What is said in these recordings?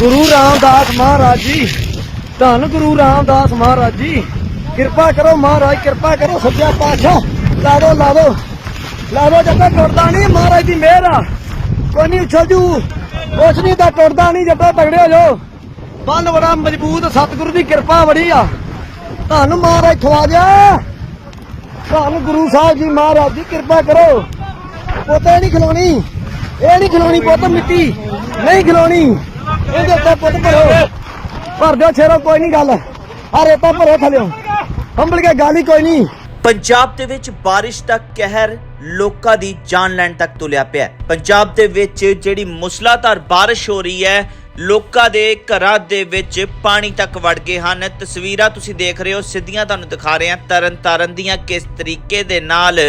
ਗੁਰੂ ਰਾਮਦਾਸ ਮਹਾਰਾਜ ਜੀ, ਧੰਨ ਗੁਰੂ ਰਾਮਦਾਸ ਮਹਾਰਾਜ ਜੀ। ਕਿਰਪਾ ਕਰੋ ਮਹਾਰਾਜ, ਕਿਰਪਾ ਕਰੋ ਸੱਚਾ ਪਾਤਸ਼ਾਹ। ਲਾ ਦੋ ਲਾ ਦੋ ਲਾ ਦੋ ਜੱਟਾ ਟੁੱਟਦਾ ਨਹੀਂ ਮਹਾਰਾਜ ਦੀ ਮਿਹਰ ਆ। ਕੋਈ ਨਹੀਂ ਉਛਲ ਜੂ। ਕੁਛ ਨਹੀਂ ਤਾਂ ਟੁੱਟਦਾ ਨਹੀਂ ਜੱਟਾ ਤਗੜੇ ਹੋ ਜਾਓ। ਬੰਨ ਬੜਾ ਮਜ਼ਬੂਤ, ਸਤਿਗੁਰੂ ਦੀ ਕਿਰਪਾ ਬੜੀ ਆ। ਧੰਨ ਮਹਾਰਾਜ ਖਵਾ ਖਵਾਜਾ ਧੰਨ ਗੁਰੂ ਸਾਹਿਬ ਜੀ ਮਹਾਰਾਜ ਦੀ ਕਿਰਪਾ ਕਰੋ। ਪੋਤੇ ਨਹੀਂ ਖਲੋਣੀ ਇਹ ਨਹੀਂ ਖਲੋਣੀ ਪੁੱਤ ਮਿੱਟੀ। ਨਹੀਂ ਖਲੋਣੀ ਇਹਦੇ ਉੱਤੇ ਪੁੱਤ ਭਰੋ। ਭਰ ਦਿਓ ਛੇਰੋ ਕੋਈ ਨਹੀਂ ਗੱਲ। ਆ ਰੇਤਾ ਭਰੋ ਥਲਿਓ। ਹੰਬਲ ਕੇ ਗਾਲੀ ਕੋਈ ਨਹੀਂ। ਪੰਜਾਬ ਦੇ ਵਿੱਚ ਬਾਰਿਸ਼ ਦਾ ਕਹਿਰ ਲੋਕਾਂ ਦੀ ਜਾਨ ਲੈਣ ਤੱਕ ਤੁਲਿਆ ਪਿਆ ਪੰਜਾਬ ਦੇ ਵਿੱਚ ਜਿਹੜੀ ਮੁਸਲਾਧਾਰ ਬਾਰਿਸ਼ ਹੋ ਰਹੀ ਹੈ ਲੋਕਾਂ ਦੇ ਘਰਾਂ ਦੇ ਵਿੱਚ ਪਾਣੀ ਤੱਕ ਵੜ ਗਏ ਹਨ। ਤਸਵੀਰਾਂ ਤੁਸੀਂ ਦੇਖ ਰਹੇ ਹੋ, ਸਿੱਧੀਆਂ ਤੁਹਾਨੂੰ ਦਿਖਾ ਰਹੇ ਹਾਂ। ਤਰਨ ਤਾਰਨ ਦੀਆਂ ਕਿਸ ਤਰੀਕੇ ਦੇ ਨਾਲ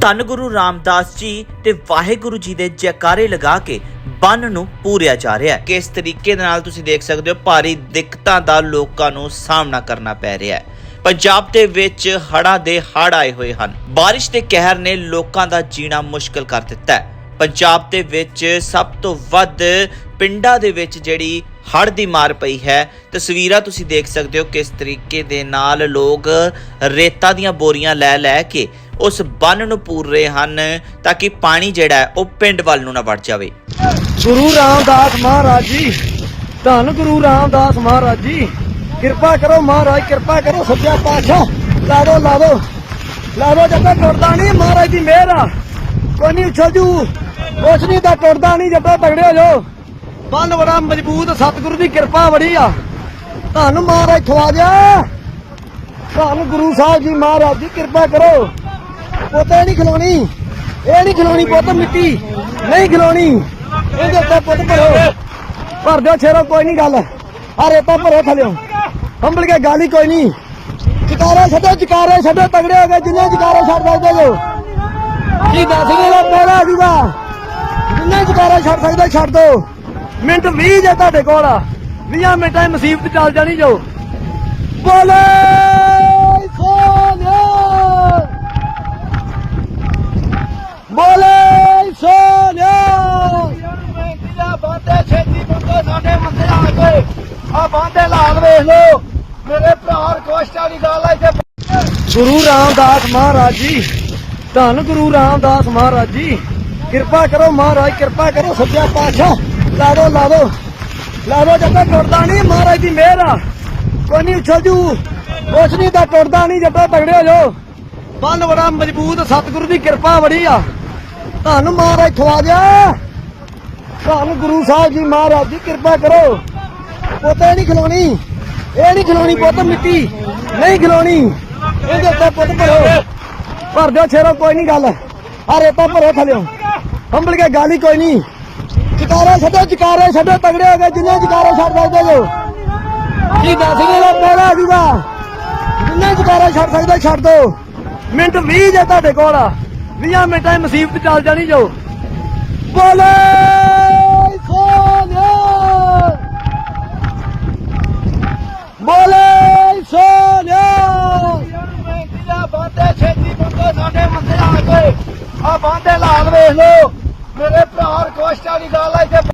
ਧੰਨ ਗੁਰੂ ਰਾਮਦਾਸ ਜੀ ਤੇ ਵਾਹਿਗੁਰੂ ਜੀ ਦੇ ਜੈਕਾਰੇ ਲਗਾ ਕੇ ਬੰਨ ਨੂੰ ਪੂਰਿਆ ਜਾ ਰਿਹਾ ਹੈ। ਕਿਸ ਤਰੀਕੇ ਦੇ ਨਾਲ ਤੁਸੀਂ ਦੇਖ ਸਕਦੇ ਹੋ, ਭਾਰੀ ਦਿੱਕਤਾਂ ਦਾ ਲੋਕਾਂ ਨੂੰ ਸਾਹਮਣਾ ਕਰਨਾ ਪੈ ਰਿਹਾ ਹੈ। ਪੰਜਾਬ ਦੇ ਵਿੱਚ ਹੜ੍ਹਾਂ ਦੇ ਹੜ੍ਹ ਆਏ ਹੋਏ ਹਨ। ਬਾਰਿਸ਼ ਦੇ ਕਹਿਰ ਨੇ ਲੋਕਾਂ ਦਾ ਜੀਣਾ ਮੁਸ਼ਕਲ ਕਰ ਦਿੱਤਾ ਹੈ। ਪੰਜਾਬ ਦੇ ਵਿੱਚ ਸਭ ਤੋਂ ਵੱਧ ਪਿੰਡਾਂ ਦੇ ਵਿੱਚ ਜਿਹੜੀ ਹੜ੍ਹ ਦੀ ਮਾਰ ਪਈ ਹੈ, ਤਸਵੀਰਾਂ ਤੁਸੀਂ ਦੇਖ ਸਕਦੇ ਹੋ ਕਿਸ ਤਰੀਕੇ ਦੇ ਨਾਲ ਲੋਕ ਰੇਤਾ ਦੀਆਂ ਬੋਰੀਆਂ ਲੈ ਲੈ ਕੇ ਉਸ ਬੰਨ ਨੂੰ ਪੂਰ ਰਹੇ ਹਨ ਤਾਂ ਕਿ ਪਾਣੀ ਜਿਹੜਾ ਉਹ ਪਿੰਡ ਵੱਲ ਨੂੰ ਨਾ ਵੜ ਜਾਵੇ। ਗੁਰੂ ਰਾਮਦਾਸ ਮਹਾਰਾਜ ਜੀ, ਧੰਨ ਗੁਰੂ ਰਾਮਦਾਸ ਮਹਾਰਾਜ ਜੀ। ਕਿਰਪਾ ਕਰੋ ਮਹਾਰਾਜ, ਕਿਰਪਾ ਕਰੋ ਸੱਚਾ ਪਾਤਸ਼ਾਹ। ਲਾ ਦੋ ਲਾ ਦੋ ਲਾ ਦੋ ਜੱਟਾ ਟੁੱਟਦਾ ਨਹੀਂ ਮਹਾਰਾਜ ਦੀ ਮਿਹਰ ਆ, ਕੋਈ ਨਹੀਂ ਉਛਲ ਜੂ। ਕੁਛ ਨਹੀਂ, ਤਾਂ ਟੁੱਟਦਾ ਨਹੀਂ, ਜੱਟਾ ਤਗੜੇ ਹੋ ਜਾਓ। ਬੰਨ ਬੜਾ ਮਜ਼ਬੂਤ, ਸਤਿਗੁਰੂ ਦੀ ਕਿਰਪਾ ਬੜੀ ਆ। ਤੁਹਾਨੂੰ ਮਹਾਰਾਜ ਖਵਾਜਾ ਧੰਨ ਗੁਰੂ ਸਾਹਿਬ ਜੀ ਮਹਾਰਾਜ ਜੀ ਕਿਰਪਾ ਕਰੋ। ਪੋਤੇ ਨਹੀਂ ਖਿਲਾਉਣੀ ਇਹ ਨਹੀਂ ਖਿਲਾਉਣੀ ਪੁੱਤ ਮਿੱਟੀ। ਨਹੀਂ ਖਿਲਾਉਣੀ ਇਹਦੇ ਉੱਤੇ ਪੁੱਤ ਭਰੋ। ਭਰ ਦਿਓ ਛੇਰੋ ਕੋਈ ਨਹੀਂ ਗੱਲ। ਆ ਰੇਤਾ ਭਰੋ ਥਲਿਓ। ਹੰਬਲ ਕੇ ਗਾਲੀ ਕੋਈ ਨਹੀਂ। ਜਕਾਰੇ ਛੱਡੋ ਜਕਾਰੇ ਛੱਡੋ, ਤਗੜੇ ਹੋ ਗਏ। ਜਿੰਨੇ ਜਕਾਰੇ ਛੱਡ ਸਕਦੇ ਜੋ। ਕੀ ਦੱਸ ਗਏ ਦਾ ਪਹਿਲਾ ਜੂਗਾ? ਜਿੰਨਾ ਜਕਾਰੇ ਛੱਡ ਸਕਦਾ, ਛੱਡ ਦੋ। ਮਿੰਟ 20 ਜੇ ਤੁਹਾਡੇ ਕੋਲ 20 ਮਿੰਟਾਂ 'ਚ ਮੁਸੀਬਤ ਚੱਲ ਜਾਣੀ ਜੋ। ਬੋਲੇ ਸੋਨਿਆ ਬੋਲੇ ਸੋਨਿਆ ਬਾਂਦੇ ਛੇਤੀ ਬੰਦੇ ਸਾਡੇ ਮੰਦੇ ਆ ਗਏ ਆ ਬਾਂਦੇ ਲਾਲ ਵੇਖ ਲੋ ਮੇਰੇ ਭਰਾ ਰਿਕਵੈਸਟਾਂ ਦੀ ਗੱਲ ਆ ਇੱਥੇ ਗੁਰੂ ਰਾਮਦਾਸ ਮਹਾਰਾਜ ਜੀ, ਧੰਨ ਗੁਰੂ ਰਾਮਦਾਸ ਮਹਾਰਾਜ ਜੀ। ਕਿਰਪਾ ਕਰੋ ਮਹਾਰਾਜ, ਕਿਰਪਾ ਕਰੋ ਸੱਚਾ ਪਾਤਸ਼ਾਹ। ਲਾ ਦੋ ਲਾ ਦੋ। ਲਾ ਦੋ ਜੱਟਾ, ਟੁੱਟਦਾ ਨਹੀਂ। ਮਹਾਰਾਜ ਦੀ ਮਿਹਰ ਆ। ਕੋਈ ਨਹੀਂ ਉਛਲ ਜੂ। ਕੁਛ ਨਹੀਂ ਤਾਂ ਟੁੱਟਦਾ ਨਹੀਂ ਜੱਟਾ, ਤਗੜੇ ਹੋ ਜਾਓ। ਬੰਨ ਬੜਾ ਮਜ਼ਬੂਤ ਸਤਿਗੁਰੂ ਦੀ ਕਿਰਪਾ ਬੜੀ ਆ। ਤੁਹਾਨੂੰ ਮਹਾਰਾਜ, ਖਵਾ ਖਵਾਜਾ ਤੁਹਾਨੂੰ ਗੁਰੂ ਸਾਹਿਬ ਜੀ ਮਹਾਰਾਜ ਦੀ ਕਿਰਪਾ ਕਰੋ। ਪੋਤੇ ਨਹੀਂ ਖਲੋਣੀ ਇਹ ਨਹੀਂ ਖਲੋਣੀ ਪੁੱਤ ਮਿੱਟੀ। ਨਹੀਂ ਖਲੋਣੀ ਇਹਦੇ ਉੱਤੇ ਪੁੱਤ ਭਰੋ। ਭਰ ਦਿਓ ਛੇਰੋ ਕੋਈ ਨਹੀਂ ਗੱਲ। ਆ ਰੇਤਾ ਭਰੋ ਥਲਿਓ। ਸੰਭਲ ਕੇ ਗਾਲੀ ਕੋਈ ਨਹੀਂ। ਜਕਾਰੇ ਛੱਡੋ ਜਕਾਰੇ ਛੱਡੋ, ਤਗੜੇ ਹੋ ਗਏ, ਜਿੰਨੇ ਜਕਾਰੇ ਛੱਡ ਸਕਦੇ ਜੋ ਕੀ ਦੱਸ ਗਏ ਦਾ ਪਹਿਲਾ ਆ ਜੂਗਾ। ਜਿੰਨੇ ਜਕਾਰੇ ਛੱਡ ਸਕਦੇ, ਛੱਡ ਦੋ। ਮਿੰਟ 20 ਜੇ ਤੁਹਾਡੇ ਕੋਲ 20 ਮਿੰਟਾਂ 'ਚ ਮੁਸੀਬਤ ਚੱਲ ਜਾਣੀ ਜੋ। ਬੋਲੇ ਸੋਨਿਆ ਬੋਲੇ ਸੋਨਿਆ ਬਾਂਦੇ ਛੇਤੀ ਬੰਦੇ ਸਾਡੇ ਮੰਦੇ ਆ ਗਏ ਆ ਬਾਂਦੇ ਲਾਲ ਵੇਖ ਲੋ ਮੇਰੇ ਭਰਾ ਰਿਕਵੈਸਟਾਂ ਦੀ ਗੱਲ ਆ ਇੱਥੇ